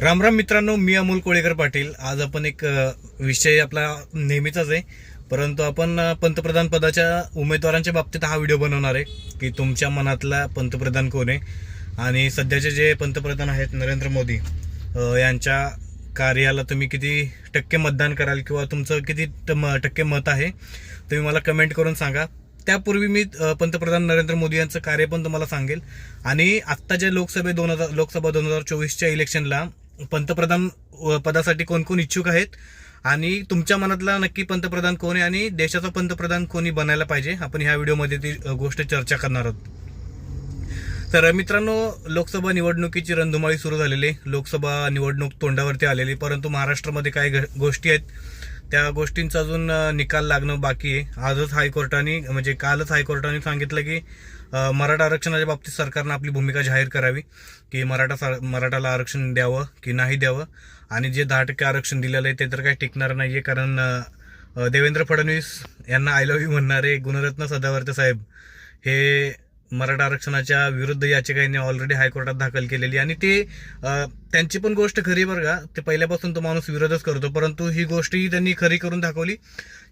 राम राम मित्रांनो मी अमोल कोळेकर पाटील. आज आपण एक विषय आपला नेहमीचाच आहे. परंतु आपण पंतप्रधान पदाच्या उमेदवारांच्या बाबतीत हा व्हिडिओ बनवणार आहे की तुमच्या मनातला पंतप्रधान कोण आहे आणि सध्याचे जे पंतप्रधान आहेत नरेंद्र मोदी यांच्या कार्याला तुम्ही किती टक्के मतदान कराल किंवा तुमचं किती ट- म- टक्के मत आहे तुम्ही मला कमेंट करून सांगा. त्यापूर्वी मी पंतप्रधान नरेंद्र मोदी यांचं कार्य पण तुम्हाला सांगेल. आणि आत्ताच्या लोकसभे दोन हजार लोकसभा दोन हजार चोवीसच्या इलेक्शनला पंतप्रधान पदासाठी कोण कोण इच्छुक आहेत? आणि तुमच्या मनातला नक्की पंतप्रधान कोण आहे आणि देशाचा पंतप्रधान कोणी बनायला पाहिजे? आपण ह्या व्हिडिओमध्ये ती गोष्ट चर्चा करणार आहोत. तर मित्रांनो लोकसभा निवडणुकीची रणधुमाळी सुरू झालेली आहे. लोकसभा निवडणूक तोंडावरती आलेली परंतु महाराष्ट्रामध्ये काही घ- गोष्टी आहेत. त्या गोष्टींचा अजून निकाल लागणं बाकी आहे. आजच हायकोर्टाने म्हणजे कालच हायकोर्टाने सांगितलं की मराठा आरक्षणाच्या बाबतीत सरकारनं आपली भूमिका जाहीर करावी की मराठा सर- मराठाला आरक्षण द्यावं की नाही द्यावं. आणि जे दहा टक्के आरक्षण दिलेलं आहे ते तर काही टिकणार नाही आहे कारण देवेंद्र फडणवीस यांना आय लव्ह यू म्हणणारे गुणरत्न सदावर्ते साहेब हे मराठा आरक्षणाच्या विरुद्ध याचिकांनी ऑलरेडी हायकोर्टात दाखल केलेली आणि ते त्यांची पण गोष्ट खरी बरं का. ते पहिल्यापासून तो माणूस विरोधच करतो परंतु ही गोष्टही त्यांनी खरी करून दाखवली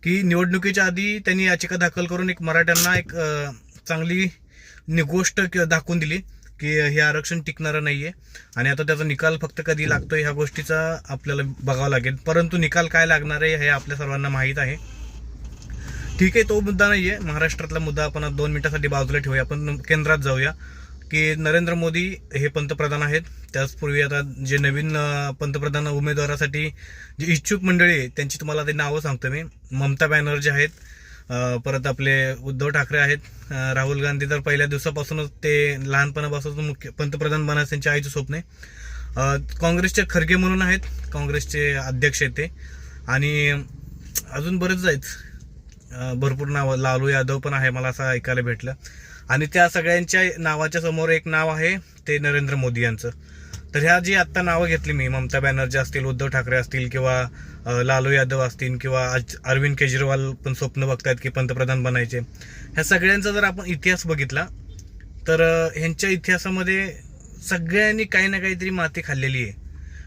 की निवडणुकीच्या आधी त्यांनी याचिका दाखल करून एक मराठ्यांना एक चांगली नि- गोष्ट क- दाखवून दिली की हे आरक्षण टिकणारं नाही आहे आणि आता त्याचा निकाल फक्त कधी लागतो ह्या गोष्टीचा आपल्याला बघावं लागेल. परंतु निकाल काय लागणार आहे हे आपल्या सर्वांना माहीत आहे. ठीक आहे तो मुद्दा नाहीये. महाराष्ट्रातला मुद्दा आपण दोन मिनिटासाठी बाजूला ठेवूया. आपण केंद्रात जाऊया की नरेंद्र मोदी हे पंतप्रधान आहेत. त्याचपूर्वी आता जे नवीन पंतप्रधान उमेदवारासाठी जे इच्छुक मंडळी आहे त्यांची तुम्हाला ते नावं सांगतो मी. ममता बॅनर्जी आहेत. परत आपले उद्धव ठाकरे आहेत. राहुल गांधी तर पहिल्या दिवसापासूनच ते लहानपणापासून मुख्य पंतप्रधान बनायचं त्यांच्या आईचं स्वप्न आहे. काँग्रेसचे खरगे म्हणून आहेत. काँग्रेसचे अध्यक्ष आहेत ते. आणि अजून बरेच आहेत. भरपूर नाव लालू यादव पण आहे मला असं ऐकायला भेटलं. आणि त्या सगळ्यांच्या नावाच्या समोर एक नाव आहे ते नरेंद्र मोदी यांचं. तर ह्या जी आत्ता नावं घेतली मी ममता बॅनर्जी असतील उद्धव ठाकरे असतील किंवा लालू यादव असतील किंवा आज अरविंद केजरीवाल पण स्वप्न बघतायत की पंतप्रधान बनायचे. ह्या सगळ्यांचा जर आपण इतिहास बघितला तर ह्यांच्या इतिहासामध्ये सगळ्यांनी काही ना काहीतरी माती खाल्लेली आहे.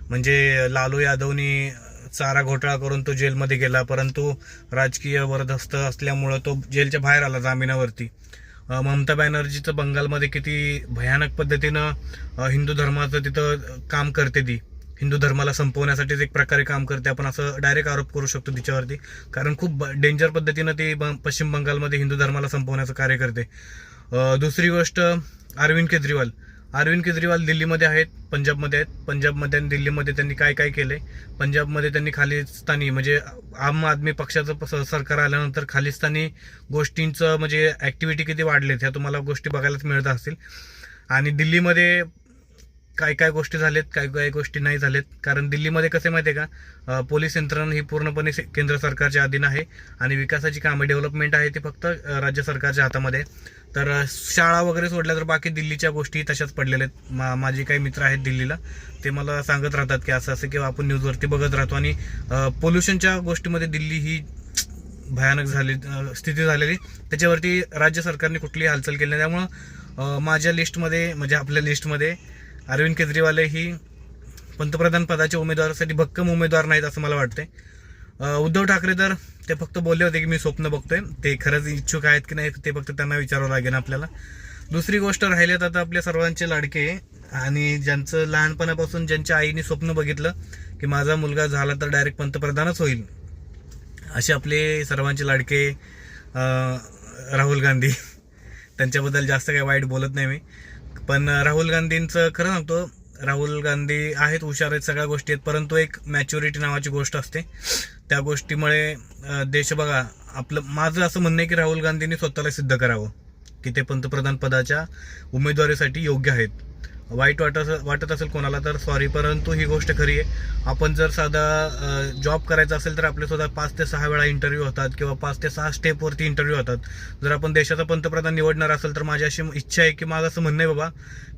म्हणजे लालू यादवनी चारा घोटाळा करून तो जेलमध्ये गेला परंतु राजकीय वरदस्त असल्यामुळं तो जेलच्या बाहेर आला जामिनावरती. ममता बॅनर्जीचं बंगालमध्ये किती भयानक पद्धतीनं हिंदू धर्माचं तिथं काम करते ती. हिंदू धर्माला संपवण्यासाठीच एक प्रकारे काम करते. आपण असं डायरेक्ट आरोप करू शकतो तिच्यावरती. कारण खूप डेंजर पद्धतीनं ती ब- पश्चिम बंगालमध्ये हिंदू धर्माला संपवण्याचं कार्य करते. दुसरी गोष्ट अरविंद केजरीवाल. अरविंद केजरीवाल दिल्लीमध्ये आहेत पंजाबमध्ये आहेत. पंजाबमध्ये आणि दिल्लीमध्ये त्यांनी काय काय केले पंजाबमध्ये त्यांनी खालिस्तानी म्हणजे आम आदमी पक्षाचं स- सरकार आल्यानंतर खालिस्तानी गोष्टींचं म्हणजे ॲक्टिव्हिटी किती वाढलेत ह्या तुम्हाला गोष्टी बघायलाच मिळत असतील. आणि दिल्लीमध्ये काय काय गोष्टी झालेत काय काय गोष्टी नाही झालेत. कारण दिल्लीमध्ये कसं आहे माहिती आहे का पोलीस यंत्रणा ही पूर्णपणे केंद्र सरकारच्या अधीन आहे आणि विकासाची कामे डेव्हलपमेंट आहे ती फक्त राज्य सरकारच्या हातामध्ये तर शाळा वगैरे सोडल्या तर बाकी दिल्लीच्या गोष्टी तशाच पडलेल्या आहेत. मा माझे काही मित्र आहेत दिल्लीला. ते मला सांगत राहतात की असं असं किंवा आपण न्यूजवरती बघत राहतो आणि पोल्युशनच्या गोष्टीमध्ये दिल्ली ही भयानक झाली स्थिती झालेली. त्याच्यावरती राज्य सरकारने कुठलीही हालचाल केली नाही. त्यामुळं माझ्या लिस्टमध्ये म्हणजे आपल्या लिस्टमध्ये अरविंद केजरीवाल ही पंतप्रधान पदाच्या उमेदवारासाठी भक्कम उमेदवार नाहीत असं मला वाटतंय. उद्धव ठाकरे तर ते फक्त बोलले होते की मी स्वप्न बघतोय. ते खरंच इच्छुक आहेत की नाही ते फक्त त्यांना विचारावं लागेल आपल्याला. दुसरी गोष्ट राहिल्यात आता आपल्या सर्वांचे लाडके आणि ज्यांचं लहानपणापासून ज्यांच्या आईने स्वप्न बघितलं की माझा मुलगा झाला तर डायरेक्ट पंतप्रधानच होईल. असे आपले सर्वांचे लाडके राहुल गांधी. त्यांच्याबद्दल जास्त काही वाईट बोलत नाही मी. पण राहुल गांधींचं खरं सांगतो राहुल गांधी आहेत हुशार आहेत सगळ्या गोष्टी आहेत परंतु एक मॅच्युरिटी नावाची गोष्ट असते. त्या गोष्टीमुळे देश बघा आपलं माझं असं म्हणणं आहे की राहुल गांधींनी स्वतःला सिद्ध करावं की ते पंतप्रधान पदाच्या उमेदवारीसाठी योग्य आहेत. वाईट वाटत वाटत असेल कोणाला तर सॉरी परंतु ही गोष्ट खरी आहे. आपण जर साधा जॉब करायचा असेल तर आपले पाच ते सहा वेळा इंटरव्ह्यू होतात किंवा पाच ते सहा स्टेपवरती इंटरव्ह्यू होतात. जर आपण देशाचा पंतप्रधान निवडणार असेल तर माझी अशी इच्छा आहे की माझं असं म्हणणं आहे बाबा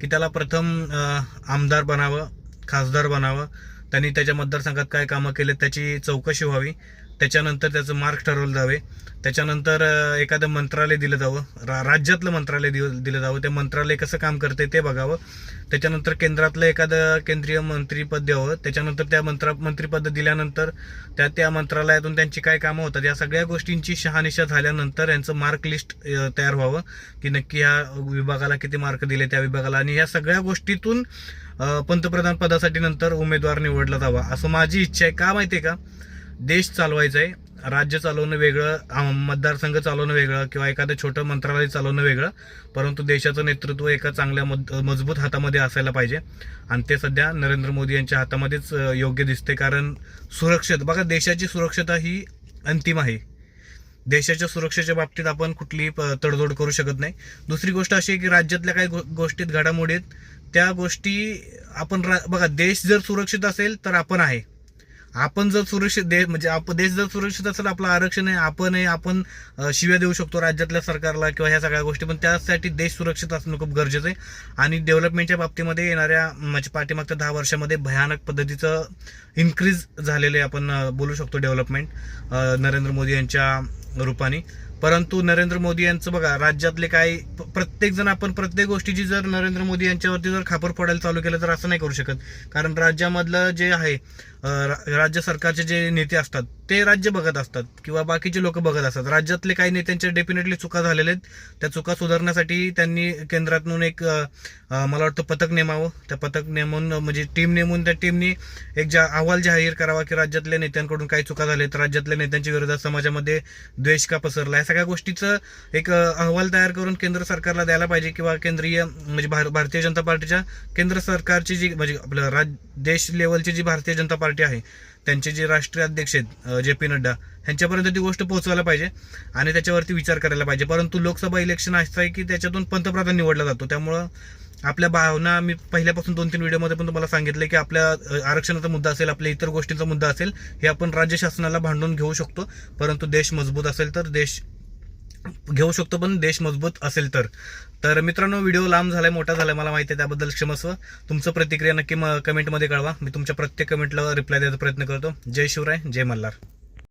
की त्याला प्रथम आमदार बनावं खासदार बनावं त्यांनी त्याच्या मतदारसंघात काय कामं केले त्याची चौकशी व्हावी. त्याच्यानंतर त्याचं मार्क ठरवलं जावे. त्याच्यानंतर एखादं मंत्रालय दिलं जावं. रा राज्यातलं मंत्रालय दिलं दिलं जावं. ते मंत्रालय कसं काम करते ते बघावं. त्याच्यानंतर केंद्रातलं एखादं केंद्रीय मंत्रीपद द्यावं. त्याच्यानंतर त्या मंत्रा मंत्रीपद दिल्यानंतर त्या त्या मंत्रालयातून त्यांची काय कामं होतात या सगळ्या गोष्टींची शहानिशा झाल्यानंतर यांचं मार्क लिस्ट तयार व्हावं की नक्की ह्या विभागाला किती मार्क दिले त्या विभागाला. आणि ह्या सगळ्या गोष्टीतून पंतप्रधान पदासाठी नंतर उमेदवार निवडला जावा. असं माझी इच्छा आहे. का माहिती आहे का? देश चालवायचा आहे. राज्य चालवणं वेगळं मतदारसंघ चालवणं वेगळं किंवा एखादं छोटं मंत्रालय चालवणं वेगळं परंतु देशाचं नेतृत्व एका चांगल्या मज- मजबूत हातामध्ये असायला पाहिजे. आणि ते सध्या नरेंद्र मोदी यांच्या हातामध्येच योग्य दिसते. कारण सुरक्षित बघा देशाची सुरक्षता ही अंतिम आहे. देशाच्या सुरक्षेच्या बाबतीत आपण कुठलीही प- तडजोड करू शकत नाही. दुसरी गोष्ट अशी आहे की राज्यातल्या काही गो- गोष्टीत घडामोडीत त्या गोष्टी आपण रा- बघा देश जर सुरक्षित असेल तर आपण आहे. आपण जर सुरक्षित देश म्हणजे आपण देश जर सुरक्षित असेल आपलं आरक्षण आहे आपण आहे आपण शिव्या देऊ शकतो राज्यातल्या सरकारला किंवा ह्या सगळ्या गोष्टी पण त्यासाठी देश सुरक्षित असणं खूप गरजेचं आहे. आणि डेव्हलपमेंटच्या बाबतीमध्ये येणाऱ्या म्हणजे पाठीमागच्या दहा वर्षामध्ये भयानक पद्धतीचं इन्क्रीज आहे आपण बोलू शकतो डेव्हलपमेंट नरेंद्र मोदी यांच्या रूपाने. परंतु नरेंद्र मोदी यांचं बघा राज्यातले काय प्रत्येक जण आपण प्रत्येक गोष्टीची जर नरेंद्र मोदी यांच्यावरती जर खापर फोडायला चालू केलं तर असं नाही करू शकत. कारण राज्यामधलं जे आहे राज्य सरकारचे जे नेते असतात ते राज्य बघत असतात किंवा बाकीचे लोक बघत असतात. राज्यातले काही नेत्यांच्या डेफिनेटली चुका झालेल्या आहेत. त्या चुका सुधारण्यासाठी त्यांनी केंद्रातून एक मला वाटतं पथक नेमावं. त्या पथक नेमून म्हणजे टीम नेमून त्या टीमनी एक जा अहवाल जाहीर करावा की राज्यातल्या नेत्यांकडून काही चुका झाल्या आहेत राज्यातल्या नेत्यांच्या विरोधात समाजामध्ये द्वेष का पसरला? या सगळ्या गोष्टीचं एक अहवाल तयार करून केंद्र सरकारला द्यायला पाहिजे किंवा केंद्रीय म्हणजे भार- भारतीय जनता पार्टीच्या केंद्र सरकारची जी म्हणजे आपलं राज देश लेवलची जी भारतीय जनता पार्टी आहे. त्यांचे जे राष्ट्रीय अध्यक्ष आहेत जे पी नड्डा ह्यांच्यापर्यंत ती गोष्ट पोहोचवायला पाहिजे आणि त्याच्यावरती विचार करायला पाहिजे. परंतु लोकसभा इलेक्शन असं आहे की त्याच्यातून पंतप्रधान निवडला जातो. त्यामुळं आपल्या भावना मी पहिल्यापासून दोन तीन व्हिडिओमध्ये पण तुम्हाला सांगितलं की आपल्या आरक्षणाचा मुद्दा असेल आपल्या इतर गोष्टींचा मुद्दा असेल हे आपण राज्य शासनाला भांडून घेऊ शकतो. परंतु देश मजबूत असेल तर देश घेऊ शकतो पण देश मजबूत असेल तर. तर मित्रांनो व्हिडिओ लांब झालाय मोठा झालाय मला माहिती आहे त्याबद्दल क्षमस्व. तुमचं प्रतिक्रिया नक्की म- कमेंटमध्ये कळवा. मी तुमच्या प्रत्येक कमेंटला रिप्लाय द्यायचा प्रयत्न करतो. जय शिवराय जय मल्हार.